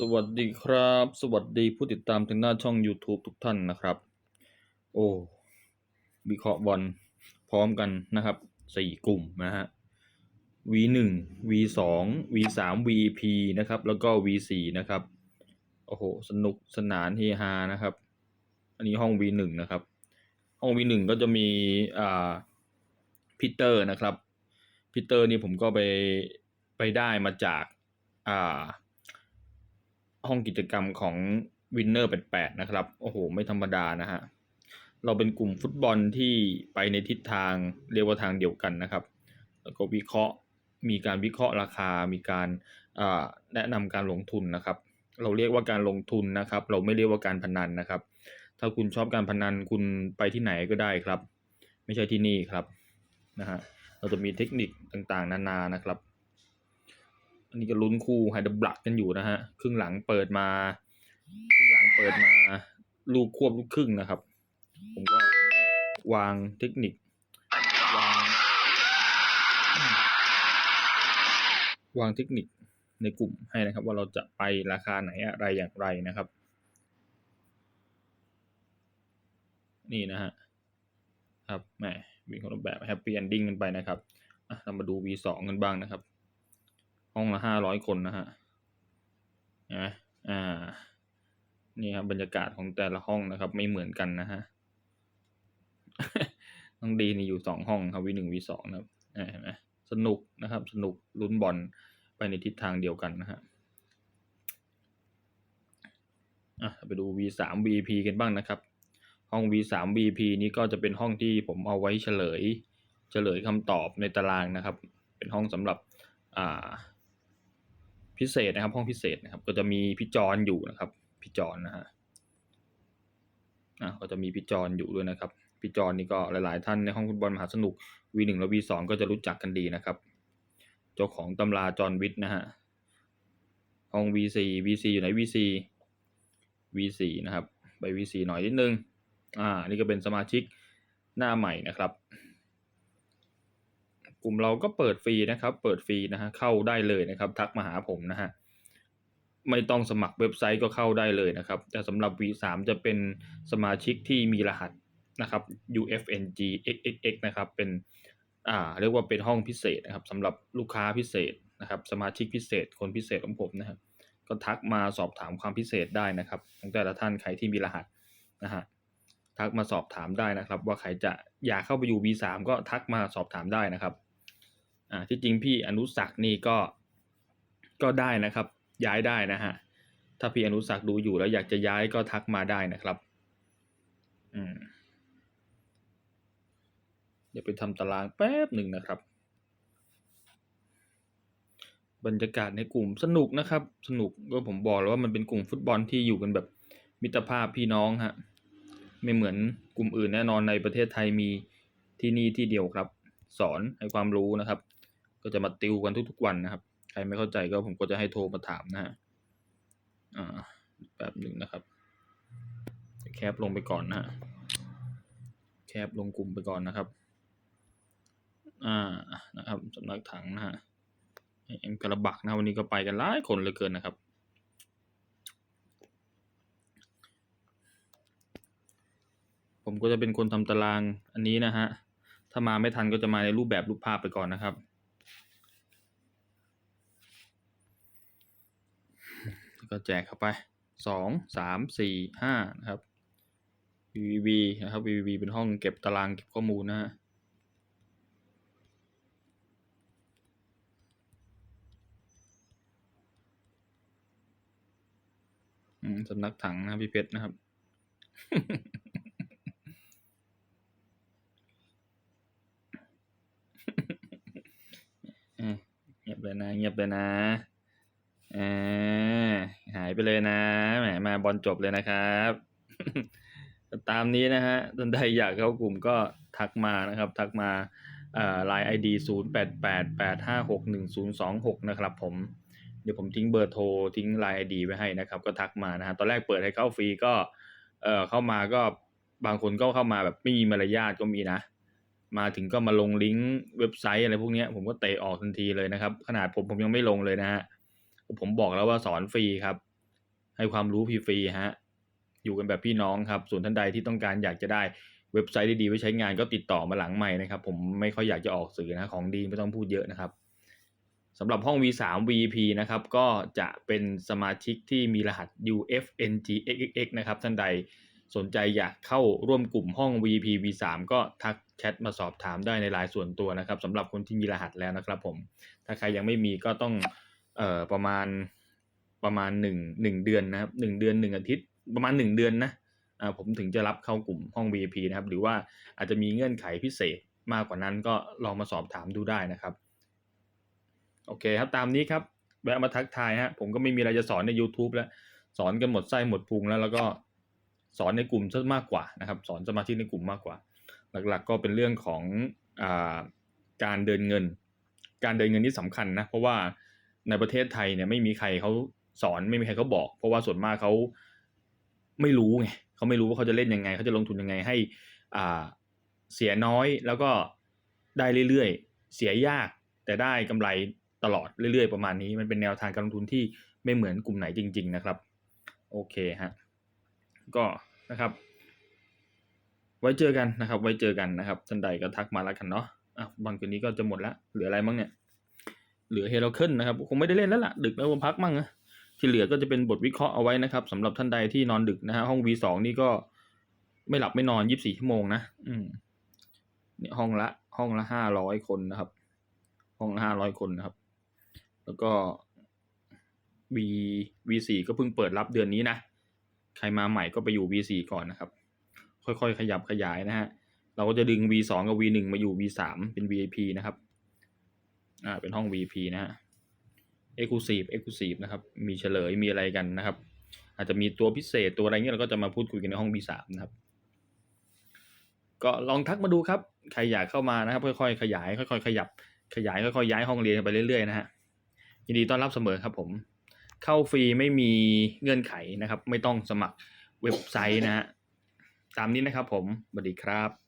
สวัสดีครับ สวัสดีผู้ติดตามทางหน้าช่อง YouTube ทุกท่านนะครับ โอ้วิเคราะห์บอลพร้อมกันนะครับสี่กลุ่มนะฮะ V1 V2 V3 VP นะครับ แล้วก็ V4 นะครับ โอ้โห สนุกสนานเฮฮานะครับ อันนี้ห้อง V1 นะครับ ห้อง V1 ก็จะมีอ่าพีเตอร์นะครับพีเตอร์นี่ผมก็ไปไปได้มาจากอ่า ห้องกิจกรรมของ Winner 88นะครับ โอ้โห ไม่ธรรมดานะฮะ เราเป็นกลุ่มฟุตบอลที่ไปในทิศทางเรียกว่าทางเดียวกันนะครับ แล้วก็วิเคราะห์มีการวิเคราะห์ราคา มีการแนะนำการลงทุนนะครับ เราเรียกว่าการลงทุนนะครับ เราไม่เรียกว่าการพนันนะครับ ถ้าคุณชอบการพนันคุณไปที่ไหนก็ได้ครับ ไม่ใช่ที่นี่ครับนะฮะ เราจะมีเทคนิคต่างๆ นานานะครับ นนี้ก็ลุ้นคู่ไฮเดรบลักกันอยู่นะฮะครึ่งหลังเปิดมาครึ่งหลังเปิดมา ลูกควบลูกครึ่งนะครับ ผมก็วางเทคนิควาง วางเทคนิคในกลุ่มให้นะครับ ว่าเราจะไปราคาไหนอะไรอย่างไรนะครับ นี่นะฮะครับแหมมีคนละแบบแฮปปี้เอนดิ้งกันไปนะครับเรามาดู V2 กันบ้างนะครับ ห้องละห้าร้อยคนนะฮะเห็นไหมอ่า นี่ครับบรรยากาศของแต่ละห้องนะครับ ไม่เหมือนกันนะฮะน้องดีนี่อยู่สองห้องครับวีหนึ่งวีสองนะครับเห็นไหมสนุกนะครับ สนุกลุ้นบอลไปในทิศทางเดียวกันนะฮะอะไปดู V3 VP กันบ้างนะครับ ห้อง V3 VP นี้ก็จะเป็นห้องที่ผมเอาไว้เฉลย เฉลยคำตอบในตารางนะครับ เป็นห้องสำหรับอ่า พิเศษนะครับ ห้องพิเศษนะครับ ก็จะมีพี่จอนอยู่นะครับ พี่จอนนะฮะอะก็จะมีพี่จอนอยู่ด้วยนะครับพี่จอนนี่ก็หลายๆท่านในห้องฟุตบอลมหาสนุก V1 และ V2 ก็จะรู้จักกันดีนะครับ เจ้าของตำราจอนวิทย์นะฮะห้อง V4 V4 อยู่ไหน V4 V4 นะครับ ไป V4 หน่อยนิดนึงอ่านี่ก็เป็นสมาชิกหน้าใหม่นะครับ กลุ่มเราก็เปิดฟรีนะครับ เปิดฟรีนะฮะเข้าได้เลยนะครับ ทักมาหาผมนะฮะไม่ต้องสมัครเว็บไซต์ก็เข้าได้เลยนะครับ แต่สำหรับ V3 จะเป็นสมาชิกที่มีรหัสนะครับ UFNG XXX นะครับ เป็นอ่าเรียกว่าเป็นห้องพิเศษนะครับสำหรับลูกค้าพิเศษนะครับ สมาชิกพิเศษ คนพิเศษของผมนะครับ ก็ทักมาสอบถามความพิเศษได้นะครับของแต่ละท่านใครที่มีรหัสนะฮะทักมาสอบถามได้นะครับ ว่าใครจะอยากเข้าไปอยู่ V3 ก็ทักมาสอบถามได้นะครับ อ่าที่จริงพี่อนุสักนี่ก็ก็ได้นะครับ ย้ายได้นะฮะถ้าพี่อนุสักดูอยู่แล้วอยากจะย้ายก็ทักมาได้นะครับอืมเดี๋ยวไปทำตารางแป๊บหนึ่งนะครับ บรรยากาศในกลุ่มสนุกนะครับ สนุกก็ผมบอกแล้วว่ามันเป็นกลุ่มฟุตบอลที่อยู่กันแบบมิตรภาพพี่น้องฮะไม่เหมือนกลุ่มอื่นแน่นอนในประเทศไทยมีที่นี่ที่เดียวครับ สอนให้ความรู้นะครับ ก็จะมาติวกันทุกๆวันนะครับ ใครไม่เข้าใจก็ผมก็จะให้โทรมาถามนะฮะอ่าแบบหนึ่งนะครับ แคปลงไปก่อนนะฮะแคปลงกลุ่มไปก่อนนะครับ อ่านะครับสำนักถังนะฮะเอ็มกระบักนะวันนี้ก็ไปกันหลายคนเหลยเกินนะครับผมก็จะเป็นคนทำตารางอันนี้นะฮะ ถ้ามาไม่ทันก็จะมาในรูปแบบรูปภาพไปก่อนนะครับ ก็แจกเข้าไปสองสามสี่ห้านะครับ VVV นะครับ VVV เป็นห้องเก็บตารางเก็บข้อมูลนะฮะอืมสำนักถังนะพี่เพชรนะครับ เงียบเลยนะ เงียบเลยนะ ออหายไปเลยนะ แหม มาบอลจบเลยนะครับ ตามนี้นะฮะท่านใดอยากเข้ากลุ่มก็ทักมานะครับ ทักมาอ่าไลน์ ID ศูนย์แปดแปดแปดห้าหกหนึ่งศูนย์สองหกนะครับผม เดี๋ยวผมทิ้งเบอร์โทร ทิ้งไลน์ ID ไว้ให้นะครับ ก็ทักมานะฮะ ตอนแรกเปิดให้เข้าฟรีก็ เอ่อ เข้ามาก็ บางคนก็เข้ามาแบบไม่มีมารยาทก็มีนะ มาถึงก็มาลงลิงก์เว็บไซต์อะไรพวกเนี้ย ผมก็เตะออกทันทีเลยนะครับ ขนาดผมผมยังไม่ลงเลยนะฮะ ผมบอกแล้วว่าสอนฟรีครับ ให้ความรู้ฟรีๆฮะ อยู่กันแบบพี่น้องครับ ส่วนท่านใดที่ต้องการอยากจะได้เว็บไซต์ดีๆไว้ใช้งานก็ติดต่อมาหลังใหม่นะครับ ผมไม่ค่อยอยากจะออกสื่อนะของดีไม่ต้องพูดเยอะนะครับสำหรับห้อง V3 VP นะครับ ก็จะเป็นสมาชิกที่มีรหัส UFNGXX นะครับ ท่านใดสนใจอยากเข้าร่วมกลุ่มห้อง VP V3 ก็ทักแชทมาสอบถามได้ในไลน์ส่วนตัวนะครับสำหรับคนที่มีรหัสแล้วนะครับผม ถ้าใครยังไม่มีก็ต้อง เอ่อประมาณประมาณหนึ่งหนึ่งเดือนนะครับหนึ่งเดือนหนึ่งอาทิตย์ประมาณหนึ่งเดือนนะอ่าผมถึงจะรับเข้ากลุ่มห้อง VIP นะครับ หรือว่าอาจจะมีเงื่อนไขพิเศษมากกว่านั้นก็ลองมาสอบถามดูได้นะครับ โอเคครับตามนี้ครับแวะมาทักทายฮะผมก็ไม่มีอะไรจะสอนใน YouTube แล้ว สอนกันหมดไส้หมดพุงแล้ว แล้วก็สอนในกลุ่มซะมากกว่านะครับ สอนสมาชิกในกลุ่มมากกว่า หลักๆ ก็เป็นเรื่องของอการเดินเงิน การเดินเงินนี่สำคัญนะ เพราะว่า ในประเทศไทยเนี่ยไม่มีใครเขาสอนไม่มีใครเขาบอก เพราะว่าส่วนมากเขาไม่รู้ไงเขาไม่รู้ว่าเขาจะเล่นยังไงเขาจะลงทุนยังไงให้อ่าเสียน้อยแล้วก็ได้เรื่อยๆ เสียยากแต่ได้กำไรตลอดเรื่อยๆประมาณนี้ มันเป็นแนวทางการลงทุนที่ไม่เหมือนกลุ่มไหนจริง ๆนะครับ โอเคฮะก็นะครับ ไว้เจอกันนะครับ ไว้เจอกันนะครับท่านใดก็ทักมาแล้วกันเนาะอะวันคืนนี้ก็จะหมดละเหลืออะไรบ้างเนี่ย เหลือเฮโรเคิลนะครับคงไม่ได้เล่นแล้วล่ะดึกแล้วผมพักมั่งนะที่เหลือก็จะเป็นบทวิเคราะห์เอาไว้นะครับสำหรับท่านใดที่นอนดึกนะฮะห้อง V2 นี่ก็ไม่หลับไม่นอน 24 ชั่วโมงนะอืมเนี่ยห้องละ ห้องละ 500 คนนะครับ ห้องละ 500 คนนะครับ แล้วก็ V V4 ก็เพิ่งเปิดรับเดือนนี้นะใครมาใหม่ก็ไปอยู่ V4 ก่อนนะครับ ค่อยๆ ขยับขยายนะฮะเราก็จะดึง V2 กับ V1 มาอยู่ V3 เป็น VIP นะครับ อ่าเป็นห้อง VP นะฮะ Exclusive Exclusive นะครับ มีเฉลยมีอะไรกันนะครับ อาจจะมีตัวพิเศษตัวอะไรเงี้ยเราก็จะมาพูดคุยกันในห้อง B3 นะครับ ก็ลองทักมาดูครับ ใครอยากเข้ามานะครับ ค่อยๆ ขยาย ค่อยๆ ขยับ ขยายค่อยๆ ย้ายห้องเรียนไปเรื่อยๆ นะฮะ ยินดีต้อนรับเสมอครับผม เข้าฟรีไม่มีเงื่อนไขนะครับ ไม่ต้องสมัครเว็บไซต์นะฮะ ตามนี้นะครับผมสวัสดีครับ